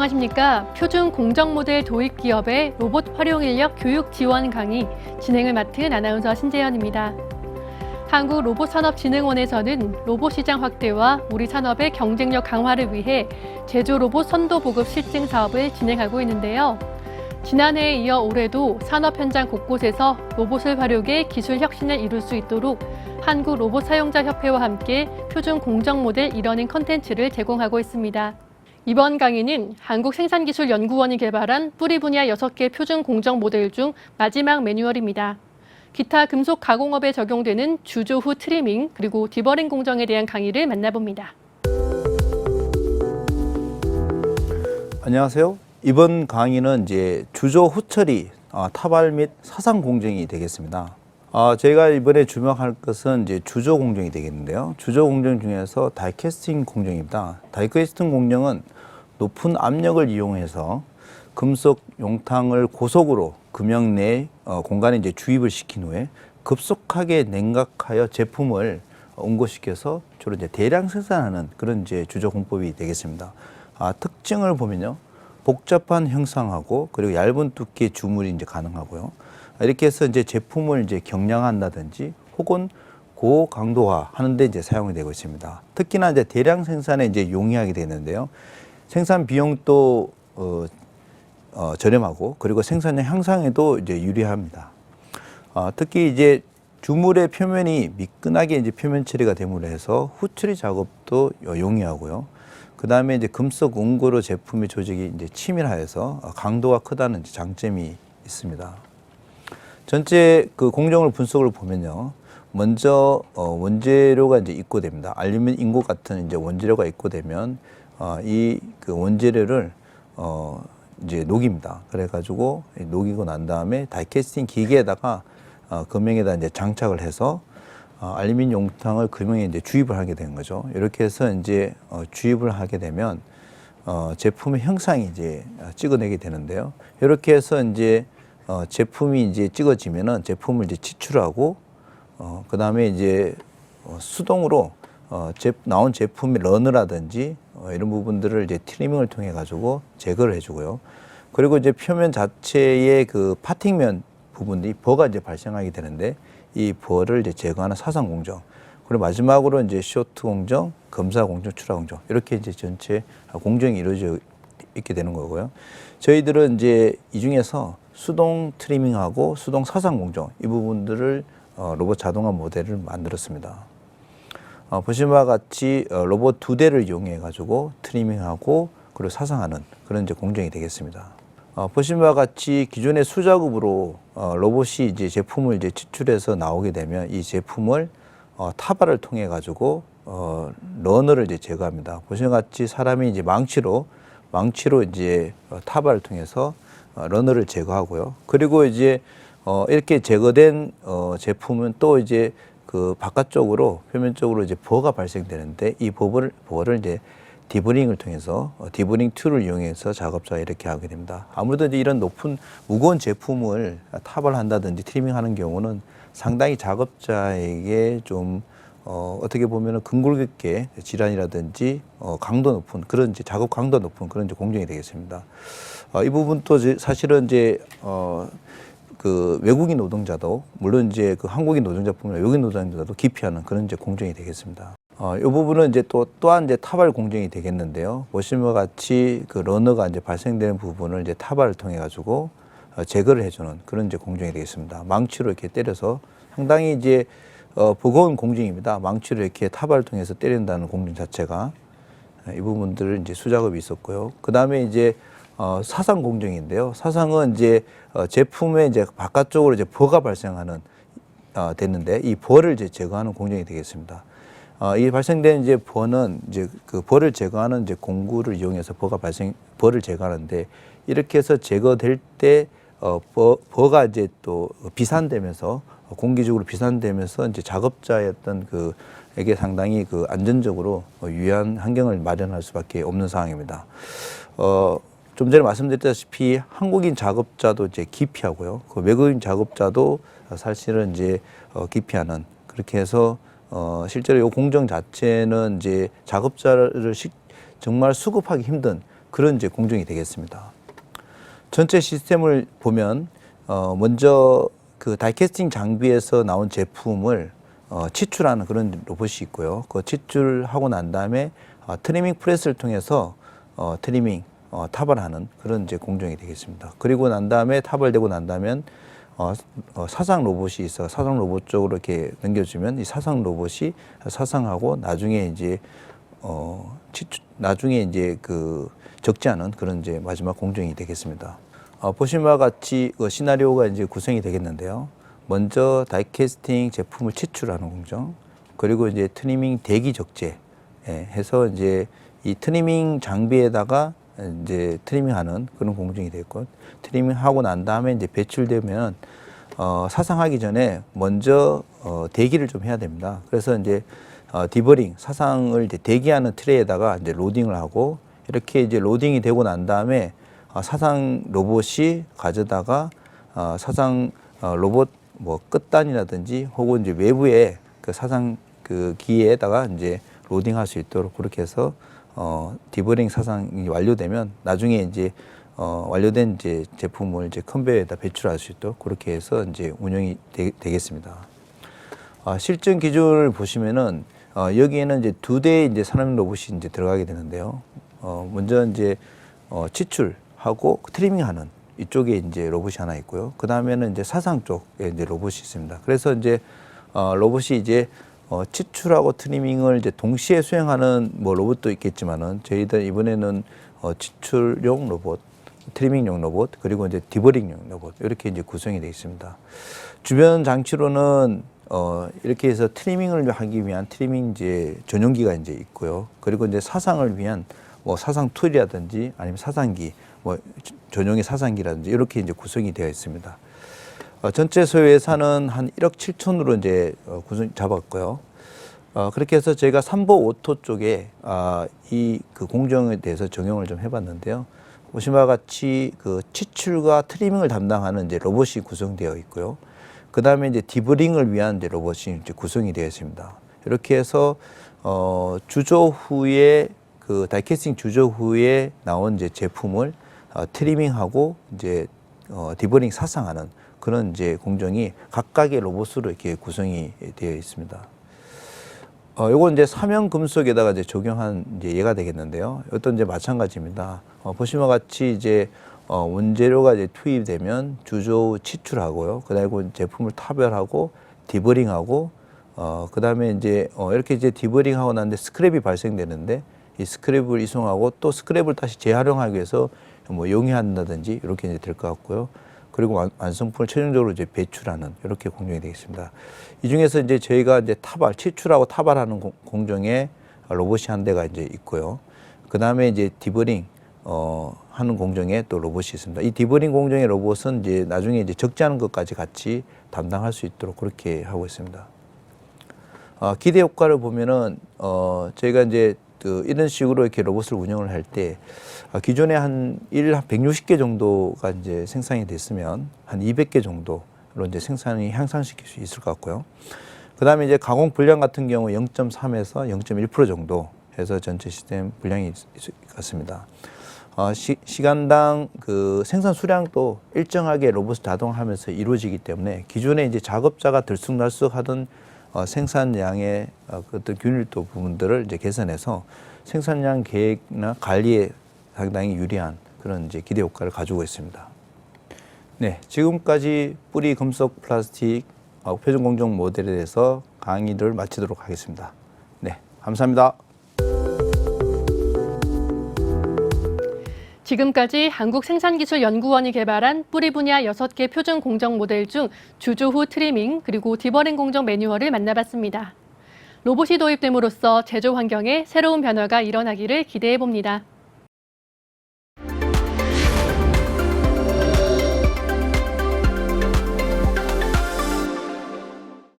안녕하십니까. 표준 공정 모델 도입 기업의 로봇 활용 인력 교육 지원 강의 진행을 맡은 아나운서 신재현입니다. 한국 로봇산업진흥원에서는 로봇 시장 확대와 우리 산업의 경쟁력 강화를 위해 제조 로봇 선도 보급 실증 사업을 진행하고 있는데요. 지난해에 이어 올해도 산업 현장 곳곳에서 로봇을 활용해 기술 혁신을 이룰 수 있도록 한국 로봇 사용자 협회와 함께 표준 공정 모델 이러닝 컨텐츠를 제공하고 있습니다. 이번 강의는 한국생산기술연구원이 개발한 뿌리 분야 6개 표준 공정 모델 중 마지막 매뉴얼입니다. 기타 금속 가공업에 적용되는 주조 후 트리밍 그리고 디버링 공정에 대한 강의를 만나봅니다. 안녕하세요. 이번 강의는 이제 주조 후처리 어, 타발 및 사상 공정이 되겠습니다. 어, 저희가 이번에 주목할 것은 이제 주조 공정이 되겠는데요. 주조 공정 중에서 다이캐스팅 공정입니다. 다이캐스팅 공정은 높은 압력을 이용해서 금속 용탕을 고속으로 금형 내 어, 공간에 이제 주입을 시킨 후에 급속하게 냉각하여 제품을 응고시켜서 주로 이제 대량 생산하는 그런 이제 주조 공법이 되겠습니다. 아, 특징을 보면요. 복잡한 형상하고 그리고 얇은 두께의 주물이 이제 가능하고요. 이렇게 해서 이제 제품을 이제 경량한다든지 혹은 고강도화 하는데 이제 사용이 되고 있습니다. 특히나 이제 대량 생산에 이제 용이하게 되는데요. 생산 비용도 어, 어, 저렴하고 그리고 생산량 향상에도 이제 유리합니다. 어, 특히 이제 주물의 표면이 미끈하게 이제 표면 처리가 됨으로 해서 후처리 작업도 용이하고요. 그 다음에 이제 금속 응고로 제품의 조직이 이제 치밀하여서 강도가 크다는 장점이 있습니다. 전체 그 공정을 분석을 보면요. 먼저 어, 원재료가 이제 입고됩니다. 알루미늄 인고 같은 이제 원재료가 입고되면 어, 이그 원재료를 어, 이제 녹입니다. 그래가지고 녹이고 난 다음에 다이캐스팅 기계에다가 어, 금형에다 이제 장착을 해서 어, 알루미늄 용탕을 금형에 이제 주입을 하게 되는 거죠. 이렇게 해서 이제 어, 주입을 하게 되면 어, 제품의 형상이 이제 어, 찍어내게 되는데요. 이렇게 해서 이제 어, 제품이 이제 찍어지면은 제품을 이제 지출하고 어, 그 다음에 이제 어, 수동으로 어, 제, 나온 제품의 런이라든지 어, 이런 부분들을 이제 트리밍을 통해 가지고 제거를 해주고요. 그리고 이제 표면 자체의 그 파팅면 부분들이 버가 이제 발생하게 되는데 이 버를 이제 제거하는 사상 공정. 그리고 마지막으로 이제 쇼트 공정, 검사 공정, 출하 공정 이렇게 이제 전체 공정이 이루어져 있게 되는 거고요. 저희들은 이제 이 중에서 수동 트리밍하고 수동 사상 공정 이 부분들을 어, 로봇 자동화 모델을 만들었습니다. 어, 보신 바와 같이 어, 로봇 두 대를 이용해 가지고 트리밍하고 그리고 사상하는 그런 이제 공정이 되겠습니다. 어, 보신 바와 같이 기존의 수작업으로 어, 로봇이 이제 제품을 이제 지출해서 나오게 되면 이 제품을 어, 타발을 통해 가지고 어, 러너를 이제 제거합니다. 바 같이 사람이 이제 망치로 망치로 이제 어, 타발을 통해서 어, 러너를 제거하고요. 그리고 이제 어, 이렇게 제거된 어, 제품은 또 이제 그 바깥쪽으로 표면 쪽으로 이제 버가 발생되는데 이 버를 버를 이제 디브링을 통해서 어, 디브링 툴을 이용해서 작업자가 이렇게 하게 됩니다. 아무래도 이제 이런 높은 무거운 제품을 타발한다든지 트리밍하는 경우는 상당히 작업자에게 좀 어, 어떻게 보면은 근골격계 질환이라든지 어, 강도 높은 그런 이제 작업 강도 높은 그런 이제 공정이 되겠습니다. 어, 이 부분도 이제 사실은 이제 어, 그 외국인 노동자도 물론 이제 그 한국인 노동자뿐만 아니라 외국인 노동자도 기피하는 그런 이제 공정이 되겠습니다. 어, 이 부분은 이제 또 또한 이제 타발 공정이 되겠는데요. 보시는 것 같이 그 러너가 이제 발생되는 부분을 이제 타발을 통해 가지고 어, 제거를 해주는 그런 이제 공정이 되겠습니다. 망치로 이렇게 때려서 상당히 이제 어, 버거운 공정입니다. 망치로 이렇게 타발을 통해서 때린다는 공정 자체가 이 부분들을 이제 수작업이 있었고요. 그 다음에 이제 어, 사상 공정인데요. 사상은 이제 어, 제품의 이제 바깥쪽으로 이제 버가 발생하는 어, 됐는데 이 버를 이제 제거하는 공정이 되겠습니다. 어, 이 발생된 이제 버는 이제 그 버를 제거하는 이제 공구를 이용해서 버가 발생 버를 제거하는데 이렇게 해서 제거될 때 어, 버, 버가 이제 또 비산되면서 공기적으로 비산되면서 이제 작업자의 어떤 그 에게 상당히 그 안전적으로 어, 유의한 환경을 마련할 수밖에 없는 상황입니다. 어, 좀 전에 말씀드렸다시피 한국인 작업자도 이제 기피하고요. 그 외국인 작업자도 사실은 이제 어, 기피하는 그렇게 해서 어, 실제로 이 공정 자체는 이제 작업자를 시, 정말 수급하기 힘든 그런 이제 공정이 되겠습니다. 전체 시스템을 보면 어 먼저 그 다이캐스팅 장비에서 나온 제품을 어 치출하는 그런 로봇이 있고요. 그 치출하고 난 다음에 어 트리밍 프레스를 통해서 어 트리밍 어 타발하는 그런 이제 공정이 되겠습니다. 그리고 난 다음에 타발되고 난 다음에 어, 어, 사상 로봇이 있어 사상 로봇 쪽으로 이렇게 넘겨주면 이 사상 로봇이 사상하고 나중에 이제 어 치추, 나중에 이제 그 적지 않은 그런 이제 마지막 공정이 되겠습니다. 어, 보신 바와 같이 그 시나리오가 이제 구성이 되겠는데요. 먼저 다이캐스팅 제품을 치출하는 공정, 그리고 이제 트리밍 대기 적재 예, 해서 이제 이 트리밍 장비에다가 이제 트리밍하는 그런 공정이 됐고 트리밍하고 난 다음에 이제 배출되면 어, 사상하기 전에 먼저 어, 대기를 좀 해야 됩니다. 그래서 이제 어, 디버링 사상을 이제 대기하는 트레이에다가 이제 로딩을 하고 이렇게 이제 로딩이 되고 난 다음에 어, 사상 로봇이 가져다가 어, 사상 어, 로봇 뭐 끝단이라든지 혹은 이제 외부에 그 사상 그 기에다가 이제 로딩할 수 있도록 그렇게 해서 어, 디버링 사상이 완료되면 나중에 이제 어, 완료된 이제 제품을 이제 컨베이어에다 배출할 수 있도록 그렇게 해서 이제 운영이 되, 되겠습니다. 아, 실증 기준을 보시면은 어, 여기에는 이제 두 대의 이제 산업 로봇이 이제 들어가게 되는데요. 어, 먼저 이제 어, 치출 하고 트리밍하는 이쪽에 이제 로봇이 하나 있고요. 그 다음에는 이제 사상 쪽에 이제 로봇이 있습니다. 그래서 이제 어, 로봇이 이제 어, 치출하고 트리밍을 이제 동시에 수행하는 뭐 로봇도 있겠지만은 저희들 이번에는 어, 치출용 로봇, 트리밍용 로봇, 그리고 이제 디버링용 로봇 이렇게 이제 구성이 되어 있습니다. 주변 장치로는 어, 이렇게 해서 트리밍을 하기 위한 트리밍 이제 전용기가 이제 있고요. 그리고 이제 사상을 위한 뭐 사상 툴이라든지 아니면 사상기, 뭐 전용의 사상기라든지 이렇게 이제 구성이 되어 있습니다. 어, 전체 소요 예산은 한 1억 7천으로 이제 어, 구성 잡았고요. 어, 그렇게 해서 저희가 삼보 오토 쪽에 아, 이그 공정에 대해서 적용을 좀 해봤는데요. 바와 같이 그 치출과 트리밍을 담당하는 이제 로봇이 구성되어 있고요. 그 다음에 이제 디브링을 위한 이제 로봇이 이제 구성이 되어 있습니다. 이렇게 해서 어, 주조 후에 그 다이캐스팅 주조 후에 나온 이제 제품을 어, 트리밍하고 이제 어, 디버링 사상하는 그런 이제 공정이 각각의 로봇으로 이렇게 구성이 되어 있습니다. 어, 요건 이제 사명 금속에다가 이제 적용한 이제 예가 되겠는데요. 이것도 이제 마찬가지입니다. 어, 보시면 같이 이제 어, 원재료가 이제 투입되면 주조 치출하고요. 그다음에 제품을 타별하고 디버링하고 어, 그다음에 이제 어, 이렇게 이제 디버링하고 난데 스크랩이 발생되는데 이 스크랩을 이송하고 또 스크랩을 다시 재활용하기 위해서 뭐 용해한다든지 이렇게 이제 될 것 같고요. 그리고 완, 완성품을 최종적으로 이제 배출하는 이렇게 공정이 되겠습니다. 이 중에서 이제 저희가 이제 타발, 치출하고 타발하는 공, 공정에 로봇이 한 대가 이제 있고요. 그 다음에 이제 디버링, 어, 하는 공정에 또 로봇이 있습니다. 이 디버링 공정의 로봇은 이제 나중에 이제 않은 것까지 같이 담당할 수 있도록 그렇게 하고 있습니다. 어, 기대 효과를 보면은 어, 저희가 이제 그 이런 식으로 이렇게 로봇을 운영을 할때 아, 기존에 한일 160개 정도가 이제 생산이 됐으면 한 200개 정도로 이제 생산이 향상시킬 수 있을 것 같고요. 그 다음에 이제 가공 분량 같은 경우 0.3에서 0.1% 정도 해서 전체 시스템 분량이 있을 것 같습니다. 어, 시, 시간당 그 생산 수량도 일정하게 로봇을 자동하면서 이루어지기 때문에 기존에 이제 작업자가 들쑥날쑥 하던 어, 생산량의 어, 그 어떤 균일도 부분들을 이제 개선해서 생산량 계획이나 관리에 상당히 유리한 그런 이제 기대 효과를 가지고 있습니다. 네, 지금까지 뿌리 금속 플라스틱 어, 표준 공정 모델에 대해서 강의를 마치도록 하겠습니다. 네, 감사합니다. 지금까지 한국생산기술연구원이 개발한 뿌리 분야 6개 표준 공정 모델 중 주조 후 트리밍 그리고 디버링 공정 매뉴얼을 만나봤습니다. 로봇이 도입됨으로써 제조 환경에 새로운 변화가 일어나기를 기대해 봅니다.